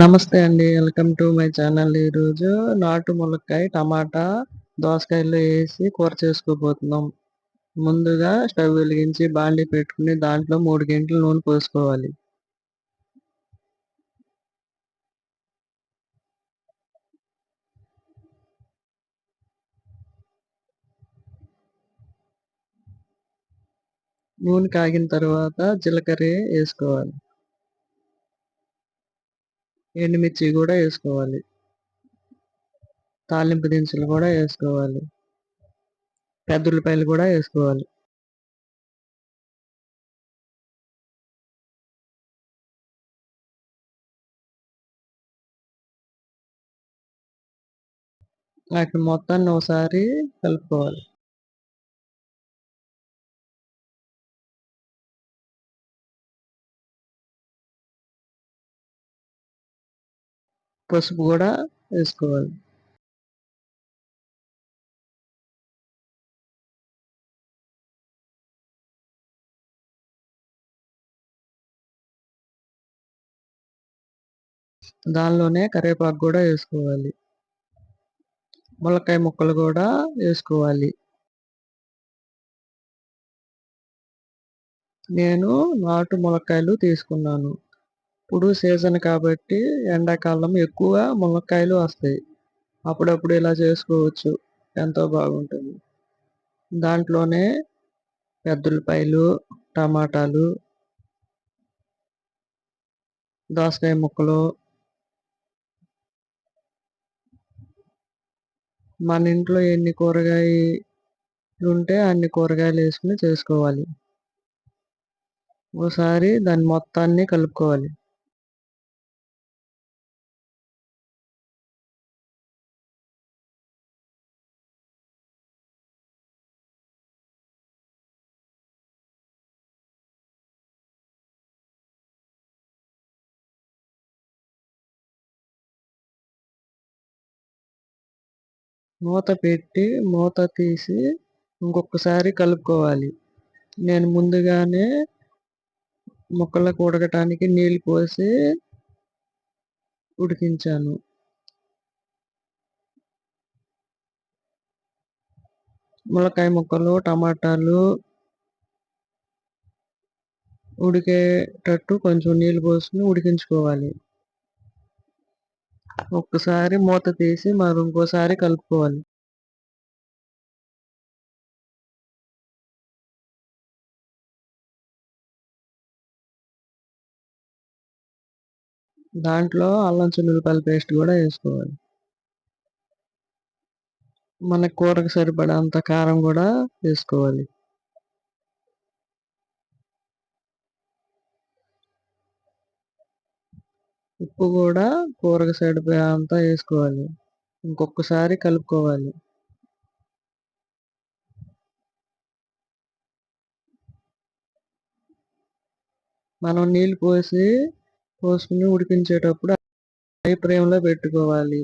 నమస్తే అండి. Welcome to my channel ఈరోజు నాటు ములక్కాయ టమాటా దోసకాయలు వేసి కూర చేసుకోబోతున్నాం. ముందుగా స్టవ్ వెలిగించి బాండి పెట్టుకుని దాంట్లో మూడు గంటలు నూనె పోసుకోవాలి. నూనె కాగిన తర్వాత జీలకర్ర వేసుకోవాలి. ఎండుమిర్చి కూడా వేసుకోవాలి. తాలింపు దినుసులు కూడా వేసుకోవాలి. పెద్ద ఉల్లిపాయలు కూడా వేసుకోవాలి. వాటిని మొత్తాన్ని ఒకసారి కలుపుకోవాలి. పసుపు కూడా వేసుకోవాలి. దానిలోనే కరివేపాకు కూడా వేసుకోవాలి. ములక్కాయ ముక్కలు కూడా వేసుకోవాలి. నేను నాటు ములక్కాయలు తీసుకున్నాను. ఇప్పుడు సీజన్ కాబట్టి ఎండాకాలం ఎక్కువ మునక్కాయలు వస్తాయి. అప్పుడప్పుడు ఇలా చేసుకోవచ్చు. ఎంతో బాగుంటుంది. దాంట్లోనే పెద్దలపాయలు టమాటాలు దోసకాయ ముక్కలు మన ఇంట్లో ఎన్ని కూరగాయలు ఉంటే అన్ని కూరగాయలు వేసుకుని చేసుకోవాలి. ఒకసారి దాన్ని మొత్తాన్ని కలుపుకోవాలి. మూత పెట్టి మూత తీసి ఇంకొకసారి కలుపుకోవాలి. నేను ముందుగానే మొక్కలకు ఉడకటానికి నీళ్ళు పోసి ఉడికించాను. ములక్కాయ ముక్కలు టమాటాలు ఉడికేటట్టు కొంచెం నీళ్ళు పోసుకుని ఉడికించుకోవాలి. ఒక్కసారి మూత తీసి మరి ఇంకోసారి కలుపుకోవాలి. దాంట్లో అల్లం చిల్లుల్లిపాయల పేస్ట్ కూడా వేసుకోవాలి. మన కూరకు సరిపడంత కారం కూడా వేసుకోవాలి. ఉప్పు కూడా కూరకి సైడ్ అంతా వేసుకోవాలి. ఇంకొకసారి కలుపుకోవాలి. మనం నీళ్ళు పోసి పోసుకుని ఉడికించేటప్పుడు హై ఫ్లేమ్లో పెట్టుకోవాలి.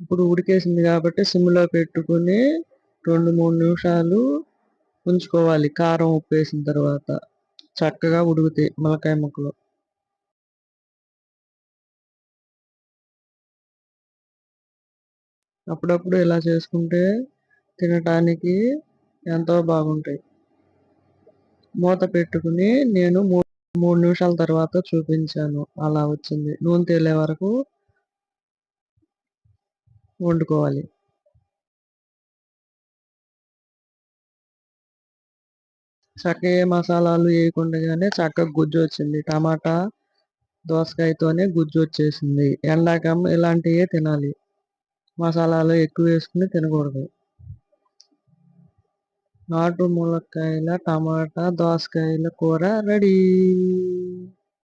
ఇప్పుడు ఉడికేసింది కాబట్టి సిమ్లో పెట్టుకుని రెండు మూడు నిమిషాలు ఉంచుకోవాలి. కారం ఉప్పు వేసిన తర్వాత చక్కగా ఉడుకుతాయి. ములకాయ ముక్కలు. అప్పుడప్పుడు ఇలా చేసుకుంటే తినటానికి ఎంతో బాగుంటాయి. మూత పెట్టుకుని నేను మూడు నిమిషాల తర్వాత చూపించాను. అలా వచ్చింది. నూనె తేలే వరకు వండుకోవాలి. చక్కగా మసాలాలు వేయకుండానే చక్కగా గుజ్జు వచ్చింది. టమాటా దోసకాయతోనే గుజ్జు వచ్చేసింది. ఎండాకం ఇలాంటివే తినాలి. మసాలాలు ఎక్కువ వేసుకుని తినకూడదు. నాటు ములక్కాయల టమాటా దోసకాయల కూర రెడీ.